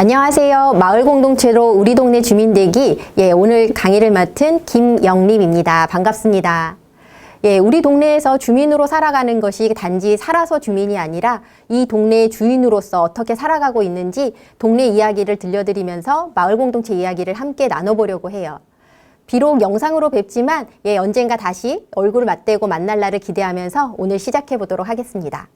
안녕하세요. 마을 공동체로 우리 동네 주민 되기 예, 오늘 강의를 맡은 김영림입니다. 반갑습니다. 예, 우리 동네에서 주민으로 살아가는 것이 단지 살아서 주민이 아니라 이 동네의 주인으로서 어떻게 살아가고 있는지 동네 이야기를 들려드리면서 마을 공동체 이야기를 함께 나눠보려고 해요. 비록 영상으로 뵙지만 예, 언젠가 다시 얼굴을 맞대고 만날 날을 기대하면서 오늘 시작해 보도록 하겠습니다.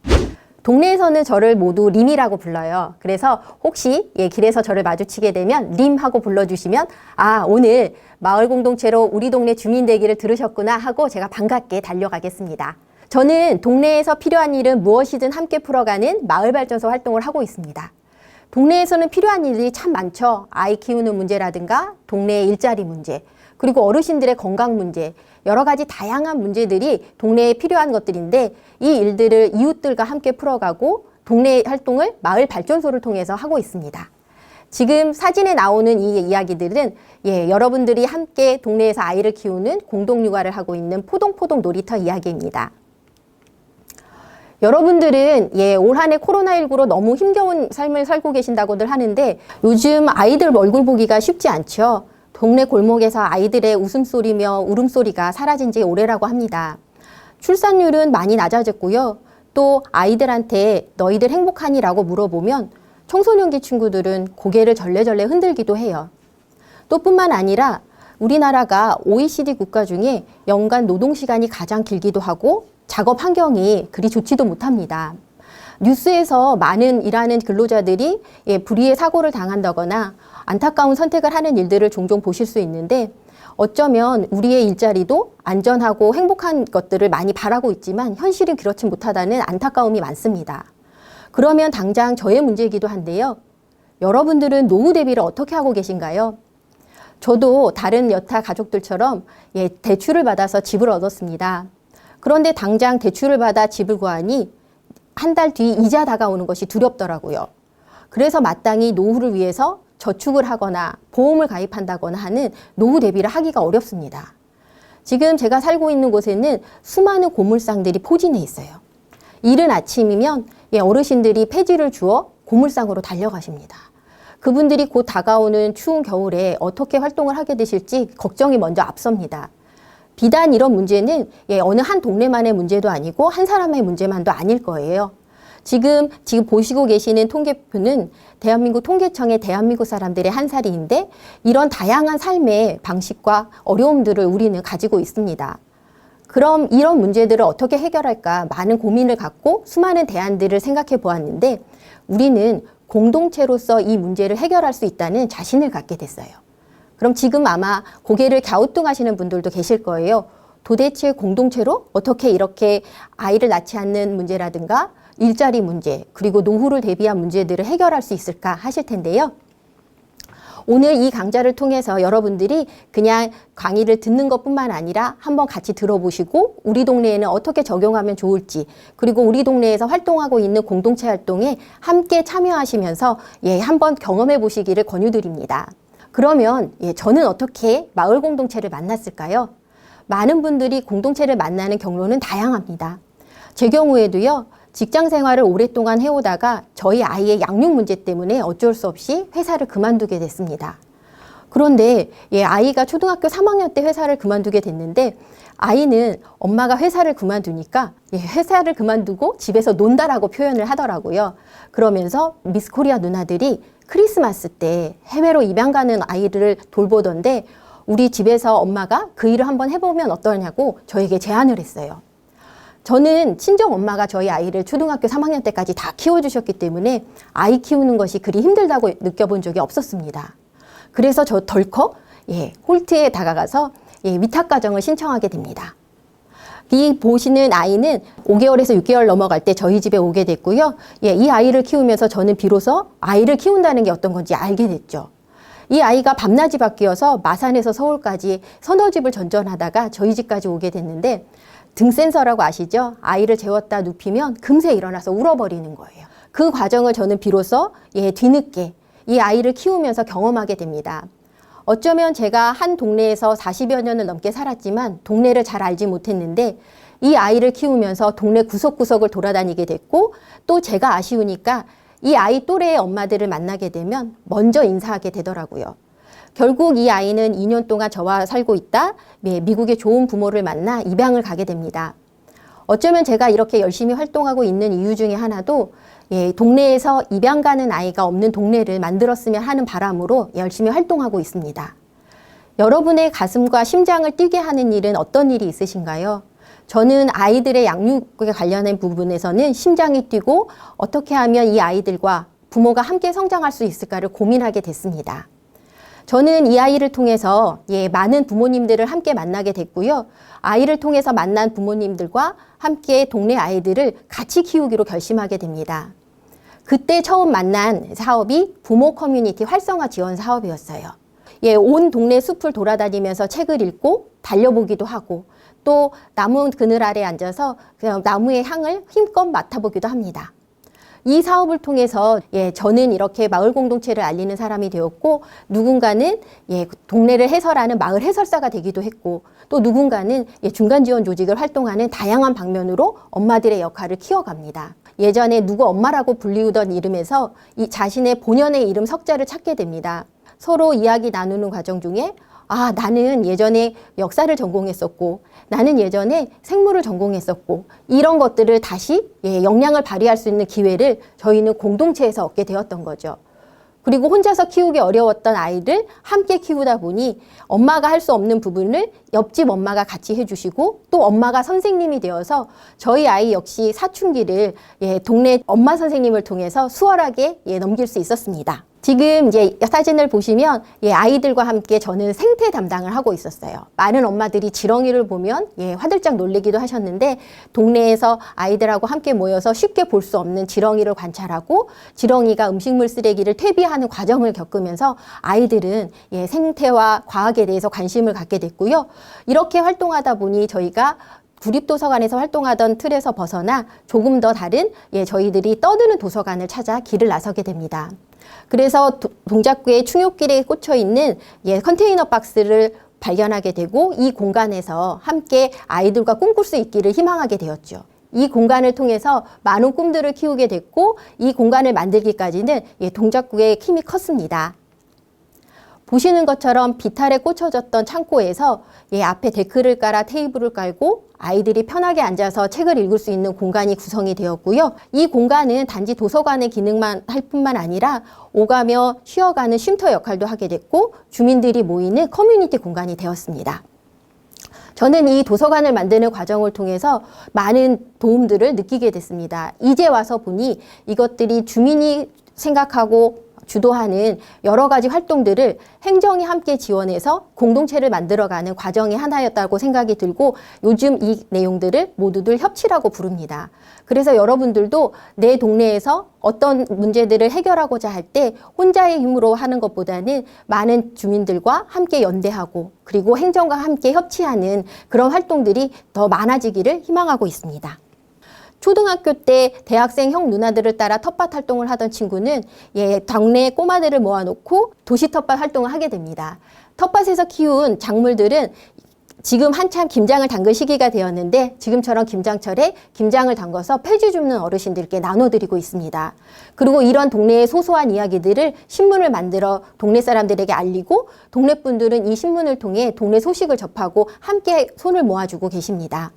동네에서는 저를 모두 림이라고 불러요. 그래서 혹시 예, 길에서 저를 마주치게 되면 림 하고 불러주시면 아 오늘 마을 공동체로 우리 동네 주민 되기를 들으셨구나 하고 제가 반갑게 달려가겠습니다. 저는 동네에서 필요한 일은 무엇이든 함께 풀어가는 마을 발전소 활동을 하고 있습니다. 동네에서는 필요한 일이 참 많죠. 아이 키우는 문제라든가 동네의 일자리 문제, 그리고 어르신들의 건강 문제, 여러 가지 다양한 문제들이 동네에 필요한 것들인데 이 일들을 이웃들과 함께 풀어가고 동네 활동을 마을 발전소를 통해서 하고 있습니다. 지금 사진에 나오는 이 이야기들은 예, 여러분들이 함께 동네에서 아이를 키우는 공동 육아를 하고 있는 포동포동 놀이터 이야기입니다. 여러분들은 예, 올 한 해 코로나19로 너무 힘겨운 삶을 살고 계신다고들 하는데 요즘 아이들 얼굴 보기가 쉽지 않죠. 동네 골목에서 아이들의 웃음소리며 울음소리가 사라진 지 오래라고 합니다. 출산율은 많이 낮아졌고요. 또 아이들한테 너희들 행복하니라고 물어보면 청소년기 친구들은 고개를 절레절레 흔들기도 해요. 또 뿐만 아니라 우리나라가 OECD 국가 중에 연간 노동 시간이 가장 길기도 하고 작업 환경이 그리 좋지도 못합니다. 뉴스에서 많은 일하는 근로자들이 예, 불의의 사고를 당한다거나 안타까운 선택을 하는 일들을 종종 보실 수 있는데 어쩌면 우리의 일자리도 안전하고 행복한 것들을 많이 바라고 있지만 현실은 그렇지 못하다는 안타까움이 많습니다. 그러면 당장 저의 문제이기도 한데요. 여러분들은 노후 대비를 어떻게 하고 계신가요? 저도 다른 여타 가족들처럼 예, 대출을 받아서 집을 얻었습니다. 그런데 당장 대출을 받아 집을 구하니 한 달 뒤 이자 다가오는 것이 두렵더라고요. 그래서 마땅히 노후를 위해서 저축을 하거나 보험을 가입한다거나 하는 노후 대비를 하기가 어렵습니다. 지금 제가 살고 있는 곳에는 수많은 고물상들이 포진해 있어요. 이른 아침이면 예, 어르신들이 폐지를 주어 고물상으로 달려가십니다. 그분들이 곧 다가오는 추운 겨울에 어떻게 활동을 하게 되실지 걱정이 먼저 앞섭니다. 비단 이런 문제는 예, 어느 한 동네만의 문제도 아니고 한 사람의 문제만도 아닐 거예요. 지금 지금 보시고 계시는 통계표는 대한민국 통계청의 대한민국 사람들의 한 살이인데 이런 다양한 삶의 방식과 어려움들을 우리는 가지고 있습니다. 그럼 이런 문제들을 어떻게 해결할까 많은 고민을 갖고 수많은 대안들을 생각해 보았는데 우리는 공동체로서 이 문제를 해결할 수 있다는 자신을 갖게 됐어요. 그럼 지금 아마 고개를 갸우뚱하시는 분들도 계실 거예요. 도대체 공동체로 어떻게 이렇게 아이를 낳지 않는 문제라든가 일자리 문제, 그리고 노후를 대비한 문제들을 해결할 수 있을까 하실 텐데요. 오늘 이 강좌를 통해서 여러분들이 그냥 강의를 듣는 것뿐만 아니라 한번 같이 들어보시고 우리 동네에는 어떻게 적용하면 좋을지 그리고 우리 동네에서 활동하고 있는 공동체 활동에 함께 참여하시면서 예, 한번 경험해 보시기를 권유드립니다. 그러면 예, 저는 어떻게 마을 공동체를 만났을까요? 많은 분들이 공동체를 만나는 경로는 다양합니다. 제 경우에도요. 직장 생활을 오랫동안 해오다가 저희 아이의 양육 문제 때문에 어쩔 수 없이 회사를 그만두게 됐습니다. 그런데 예, 아이가 초등학교 3학년 때 회사를 그만두게 됐는데 아이는 엄마가 회사를 그만두니까 예, 회사를 그만두고 집에서 논다라고 표현을 하더라고요. 그러면서 미스 코리아 누나들이 크리스마스 때 해외로 입양 가는 아이를 돌보던데 우리 집에서 엄마가 그 일을 한번 해보면 어떠냐고 저에게 제안을 했어요. 저는 친정 엄마가 저희 아이를 초등학교 3학년 때까지 다 키워주셨기 때문에 아이 키우는 것이 그리 힘들다고 느껴본 적이 없었습니다. 그래서 저 덜컥 예, 홀트에 다가가서 예, 위탁 가정을 신청하게 됩니다. 이 보시는 아이는 5개월에서 6개월 넘어갈 때 저희 집에 오게 됐고요. 예, 이 아이를 키우면서 저는 비로소 아이를 키운다는 게 어떤 건지 알게 됐죠. 이 아이가 밤낮이 바뀌어서 마산에서 서울까지 서너 집을 전전하다가 저희 집까지 오게 됐는데 등 센서라고 아시죠? 아이를 재웠다 눕히면 금세 일어나서 울어버리는 거예요. 그 과정을 저는 비로소 예, 뒤늦게 이 아이를 키우면서 경험하게 됩니다. 어쩌면 제가 한 동네에서 40여 년을 넘게 살았지만 동네를 잘 알지 못했는데 이 아이를 키우면서 동네 구석구석을 돌아다니게 됐고 또 제가 아쉬우니까 이 아이 또래의 엄마들을 만나게 되면 먼저 인사하게 되더라고요. 결국 이 아이는 2년 동안 저와 살고 있다 예, 미국의 좋은 부모를 만나 입양을 가게 됩니다. 어쩌면 제가 이렇게 열심히 활동하고 있는 이유 중에 하나도 예, 동네에서 입양 가는 아이가 없는 동네를 만들었으면 하는 바람으로 열심히 활동하고 있습니다. 여러분의 가슴과 심장을 뛰게 하는 일은 어떤 일이 있으신가요? 저는 아이들의 양육에 관련된 부분에서는 심장이 뛰고 어떻게 하면 이 아이들과 부모가 함께 성장할 수 있을까를 고민하게 됐습니다. 저는 이 아이를 통해서 예, 많은 부모님들을 함께 만나게 됐고요. 아이를 통해서 만난 부모님들과 함께 동네 아이들을 같이 키우기로 결심하게 됩니다. 그때 처음 만난 사업이 부모 커뮤니티 활성화 지원 사업이었어요. 예, 온 동네 숲을 돌아다니면서 책을 읽고 달려보기도 하고 또 나무 그늘 아래 앉아서 그 나무의 향을 힘껏 맡아보기도 합니다. 이 사업을 통해서 예, 저는 이렇게 마을 공동체를 알리는 사람이 되었고 누군가는 예, 동네를 해설하는 마을 해설사가 되기도 했고 또 누군가는 예, 중간 지원 조직을 활동하는 다양한 방면으로 엄마들의 역할을 키워갑니다. 예전에 누구 엄마라고 불리우던 이름에서 이 자신의 본연의 이름 석자를 찾게 됩니다. 서로 이야기 나누는 과정 중에 아, 나는 예전에 역사를 전공했었고, 나는 예전에 생물을 전공했었고, 이런 것들을 다시 예, 역량을 발휘할 수 있는 기회를 저희는 공동체에서 얻게 되었던 거죠. 그리고 혼자서 키우기 어려웠던 아이를 함께 키우다 보니 엄마가 할 수 없는 부분을 옆집 엄마가 같이 해주시고 또 엄마가 선생님이 되어서 저희 아이 역시 사춘기를 예, 동네 엄마 선생님을 통해서 수월하게 예, 넘길 수 있었습니다. 지금 이제 사진을 보시면 예, 아이들과 함께 저는 생태 담당을 하고 있었어요. 많은 엄마들이 지렁이를 보면 예, 화들짝 놀래기도 하셨는데 동네에서 아이들하고 함께 모여서 쉽게 볼 수 없는 지렁이를 관찰하고 지렁이가 음식물 쓰레기를 퇴비하는 과정을 겪으면서 아이들은 예, 생태와 과학에 대해서 관심을 갖게 됐고요. 이렇게 활동하다 보니 저희가 구립도서관에서 활동하던 틀에서 벗어나 조금 더 다른 예, 저희들이 떠드는 도서관을 찾아 길을 나서게 됩니다. 그래서 도- 동작구의 충욕길에 꽂혀 있는 예, 컨테이너 박스를 발견하게 되고 이 공간에서 함께 아이들과 꿈꿀 수 있기를 희망하게 되었죠. 이 공간을 통해서 많은 꿈들을 키우게 됐고 이 공간을 만들기까지는 예, 동작구의 힘이 컸습니다. 보시는 것처럼 비탈에 꽂혀졌던 창고에서 예, 앞에 데크를 깔아 테이블을 깔고 아이들이 편하게 앉아서 책을 읽을 수 있는 공간이 구성이 되었고요. 이 공간은 단지 도서관의 기능만 할 뿐만 아니라 오가며 쉬어가는 쉼터 역할도 하게 됐고 주민들이 모이는 커뮤니티 공간이 되었습니다. 저는 이 도서관을 만드는 과정을 통해서 많은 도움들을 느끼게 됐습니다. 이제 와서 보니 이것들이 주민이 생각하고 주도하는 여러 가지 활동들을 행정이 함께 지원해서 공동체를 만들어가는 과정의 하나였다고 생각이 들고 요즘 이 내용들을 모두들 협치라고 부릅니다. 그래서 여러분들도 내 동네에서 어떤 문제들을 해결하고자 할 때 혼자의 힘으로 하는 것보다는 많은 주민들과 함께 연대하고 그리고 행정과 함께 협치하는 그런 활동들이 더 많아지기를 희망하고 있습니다. 초등학교 때 대학생 형 누나들을 따라 텃밭 활동을 하던 친구는 예, 동네 꼬마들을 모아놓고 도시 텃밭 활동을 하게 됩니다. 텃밭에서 키운 작물들은 지금 한참 김장을 담글 시기가 되었는데 지금처럼 김장철에 김장을 담궈서 폐지 줍는 어르신들께 나눠드리고 있습니다. 그리고 이런 동네의 소소한 이야기들을 신문을 만들어 동네 사람들에게 알리고 동네 분들은 이 신문을 통해 동네 소식을 접하고 함께 손을 모아주고 계십니다.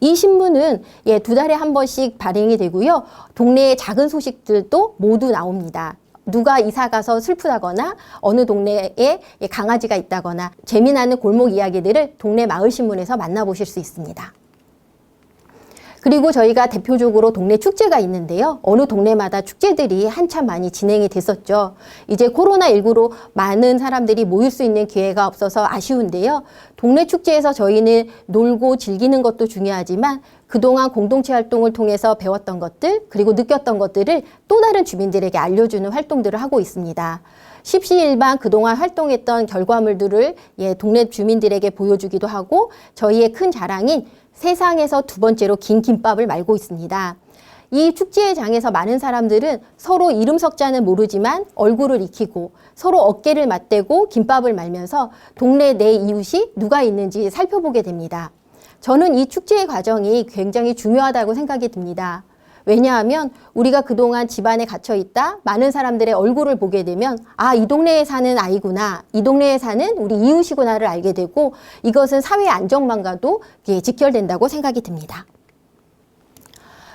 이 신문은 예, 두 달에 한 번씩 발행이 되고요. 동네의 작은 소식들도 모두 나옵니다. 누가 이사 가서 슬프다거나 어느 동네에 예, 강아지가 있다거나 재미나는 골목 이야기들을 동네 마을 신문에서 만나보실 수 있습니다. 그리고 저희가 대표적으로 동네 축제가 있는데요. 어느 동네마다 축제들이 한참 많이 진행이 됐었죠. 이제 코로나19로 많은 사람들이 모일 수 있는 기회가 없어서 아쉬운데요. 동네 축제에서 저희는 놀고 즐기는 것도 중요하지만 그동안 공동체 활동을 통해서 배웠던 것들, 그리고 느꼈던 것들을 또 다른 주민들에게 알려주는 활동들을 하고 있습니다. 십시일반 그동안 활동했던 결과물들을 예, 동네 주민들에게 보여주기도 하고 저희의 큰 자랑인 세상에서 두 번째로 긴 김밥을 말고 있습니다. 이 축제의 장에서 많은 사람들은 서로 이름 석자는 모르지만 얼굴을 익히고 서로 어깨를 맞대고 김밥을 말면서 동네 내 이웃이 누가 있는지 살펴보게 됩니다. 저는 이 축제의 과정이 굉장히 중요하다고 생각이 듭니다. 왜냐하면 우리가 그동안 집안에 갇혀 있다 많은 사람들의 얼굴을 보게 되면 아, 이 동네에 사는 아이구나. 이 동네에 사는 우리 이웃이구나를 알게 되고 이것은 사회 안정망과도 예, 직결된다고 생각이 듭니다.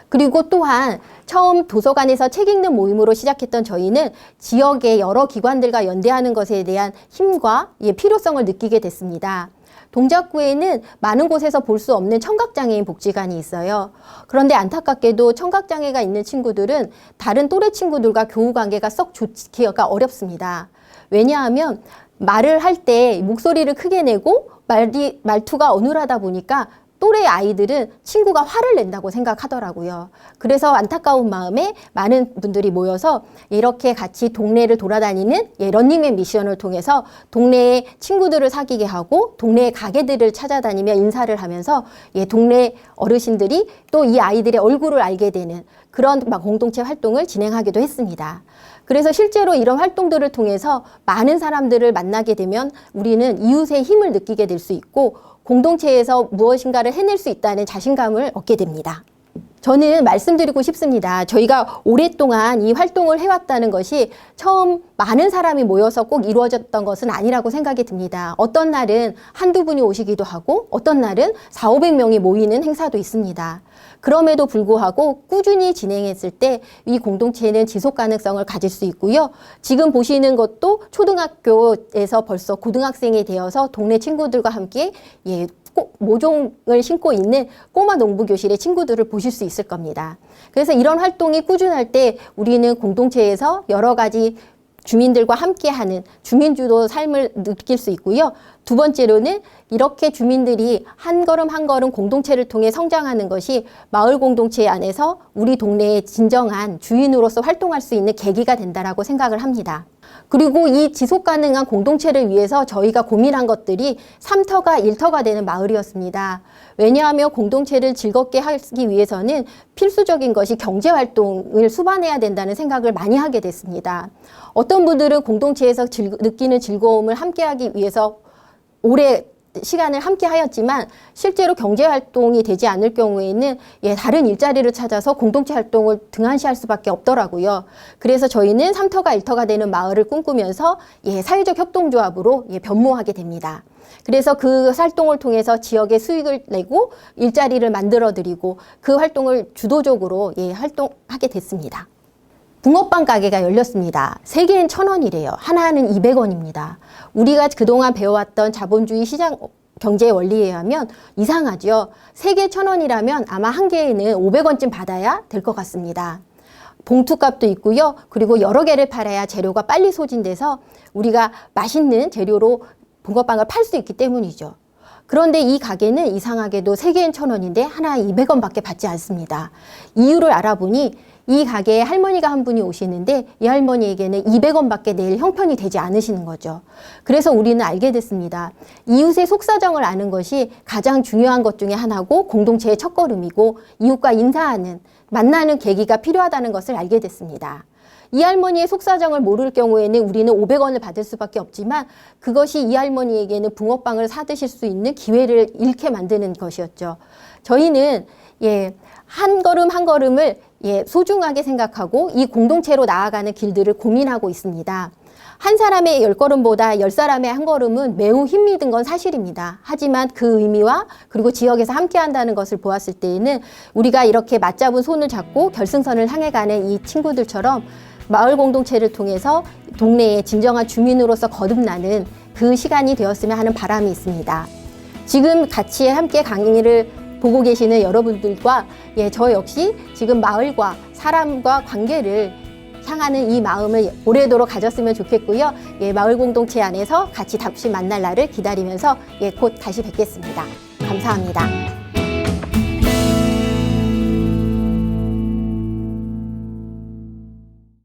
그리고 또한 처음 도서관에서 책 읽는 모임으로 시작했던 저희는 지역의 여러 기관들과 연대하는 것에 대한 힘과 예, 필요성을 느끼게 됐습니다. 동작구에는 많은 곳에서 볼 수 없는 청각장애인 복지관이 있어요. 그런데 안타깝게도 청각장애가 있는 친구들은 다른 또래 친구들과 교우 관계가 썩 좋기가 어렵습니다. 왜냐하면 말을 할 때 목소리를 크게 내고 말이, 말투가 어눌하다 보니까 또래 아이들은 친구가 화를 낸다고 생각하더라고요. 그래서 안타까운 마음에 많은 분들이 모여서 이렇게 같이 동네를 돌아다니는 예, 런닝맨 미션을 통해서 동네의 친구들을 사귀게 하고 동네의 가게들을 찾아다니며 인사를 하면서 예, 동네 어르신들이 또 이 아이들의 얼굴을 알게 되는 그런 막 공동체 활동을 진행하기도 했습니다. 그래서 실제로 이런 활동들을 통해서 많은 사람들을 만나게 되면 우리는 이웃의 힘을 느끼게 될 수 있고 공동체에서 무엇인가를 해낼 수 있다는 자신감을 얻게 됩니다. 저는 말씀드리고 싶습니다. 저희가 오랫동안 이 활동을 해왔다는 것이 처음 많은 사람이 모여서 꼭 이루어졌던 것은 아니라고 생각이 듭니다. 어떤 날은 한두 분이 오시기도 하고 어떤 날은 4, 500명이 모이는 행사도 있습니다. 그럼에도 불구하고 꾸준히 진행했을 때 이 공동체는 지속 가능성을 가질 수 있고요. 지금 보시는 것도 초등학교에서 벌써 고등학생이 되어서 동네 친구들과 함께 예, 꼭 모종을 신고 있는 꼬마 농부 교실의 친구들을 보실 수 있을 겁니다. 그래서 이런 활동이 꾸준할 때 우리는 공동체에서 여러 가지 주민들과 함께하는 주민주도 삶을 느낄 수 있고요. 두 번째로는 이렇게 주민들이 한 걸음 한 걸음 공동체를 통해 성장하는 것이 마을 공동체 안에서 우리 동네의 진정한 주인으로서 활동할 수 있는 계기가 된다라고 생각을 합니다. 그리고 이 지속 가능한 공동체를 위해서 저희가 고민한 것들이 삼터가일터가 되는 마을이었습니다. 왜냐하면 공동체를 즐겁게 하기 위해서는 필수적인 것이 경제 활동을 수반해야 된다는 생각을 많이 하게 됐습니다. 어떤 분들은 공동체에서 즐- 느끼는 즐거움을 함께하기 위해서 오래 시간을 함께 하였지만 실제로 경제 활동이 되지 않을 경우에는 예, 다른 일자리를 찾아서 공동체 활동을 등한시할 수밖에 없더라고요. 그래서 저희는 삼터가 일터가 되는 마을을 꿈꾸면서 예, 사회적 협동조합으로 예, 변모하게 됩니다. 그래서 그 활동을 통해서 지역에 수익을 내고 일자리를 만들어 드리고 그 활동을 주도적으로 예, 활동하게 됐습니다. 붕어빵 가게가 열렸습니다. 세 개엔 천 원이래요. 하나는 200원입니다. 우리가 그동안 배워왔던 자본주의 시장 경제 원리에 의하면 이상하죠. 세 개 천 원이라면 아마 한 개에는 500원쯤 받아야 될 것 같습니다. 봉투값도 있고요. 그리고 여러 개를 팔아야 재료가 빨리 소진돼서 우리가 맛있는 재료로 붕어빵을 팔 수 있기 때문이죠. 그런데 이 가게는 이상하게도 세개엔 천 원인데 하나에 200원밖에 받지 않습니다. 이유를 알아보니 이 가게에 할머니가 한 분이 오시는데 이 할머니에게는 200원밖에 낼 형편이 되지 않으시는 거죠. 그래서 우리는 알게 됐습니다. 이웃의 속사정을 아는 것이 가장 중요한 것 중에 하나고 공동체의 첫걸음이고 이웃과 인사하는 만나는 계기가 필요하다는 것을 알게 됐습니다. 이 할머니의 속사정을 모를 경우에는 우리는 500원을 받을 수밖에 없지만 그것이 이 할머니에게는 붕어빵을 사드실 수 있는 기회를 잃게 만드는 것이었죠. 저희는 예, 한 걸음 한 걸음을 예, 소중하게 생각하고 이 공동체로 나아가는 길들을 고민하고 있습니다. 한 사람의 열 걸음보다 열 사람의 한 걸음은 매우 힘이 든 건 사실입니다. 하지만 그 의미와 그리고 지역에서 함께 한다는 것을 보았을 때에는 우리가 이렇게 맞잡은 손을 잡고 결승선을 향해 가는 이 친구들처럼 마을 공동체를 통해서 동네의 진정한 주민으로서 거듭나는 그 시간이 되었으면 하는 바람이 있습니다. 지금 같이 함께 강의를 보고 계시는 여러분들과 예, 저 역시 지금 마을과 사람과 관계를 향하는 이 마음을 오래도록 가졌으면 좋겠고요. 예, 마을 공동체 안에서 같이 다시 만날 날을 기다리면서 예, 곧 다시 뵙겠습니다. 감사합니다.